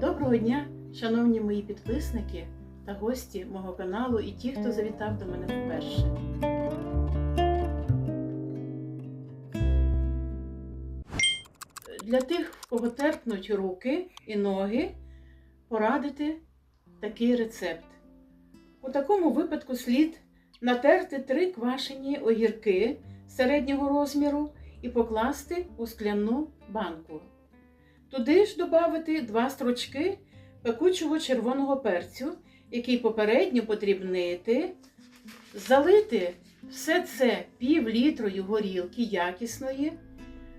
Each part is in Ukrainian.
Доброго дня, шановні мої підписники та гості мого каналу і ті, хто завітав до мене вперше. Для тих, в кого терпнуть руки і ноги, порадити такий рецепт. У такому випадку слід натерти три квашені огірки середнього розміру і покласти у скляну банку. Туди ж додати два стручки пекучого червоного перцю, який попередньо подрібнити, залити все це пів літрою горілки якісної,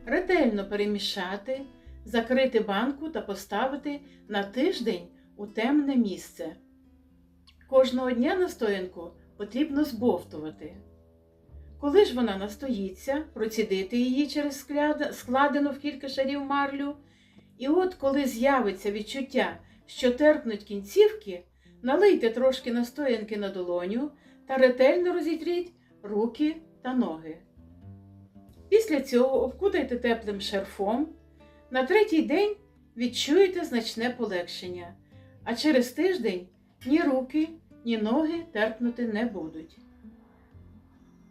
ретельно перемішати, закрити банку та поставити на тиждень у темне місце. Кожного дня настоянку потрібно збовтувати. Коли ж вона настоїться, процідити її через складену в кілька шарів марлю. І от коли з'явиться відчуття, що терпнуть кінцівки, налийте трошки настоянки на долоню та ретельно розітріть руки та ноги. Після цього обкутайте теплим шарфом. На третій день відчуєте значне полегшення, а через тиждень ні руки, ні ноги терпнути не будуть.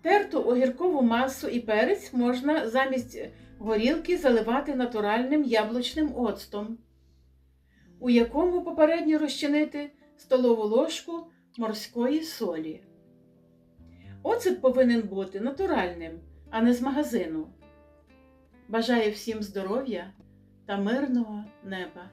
Терту огіркову масу і перець можна замість горілки заливати натуральним яблучним оцтом, у якому попередньо розчинити столову ложку морської солі. Оцет повинен бути натуральним, а не з магазину. Бажаю всім здоров'я та мирного неба!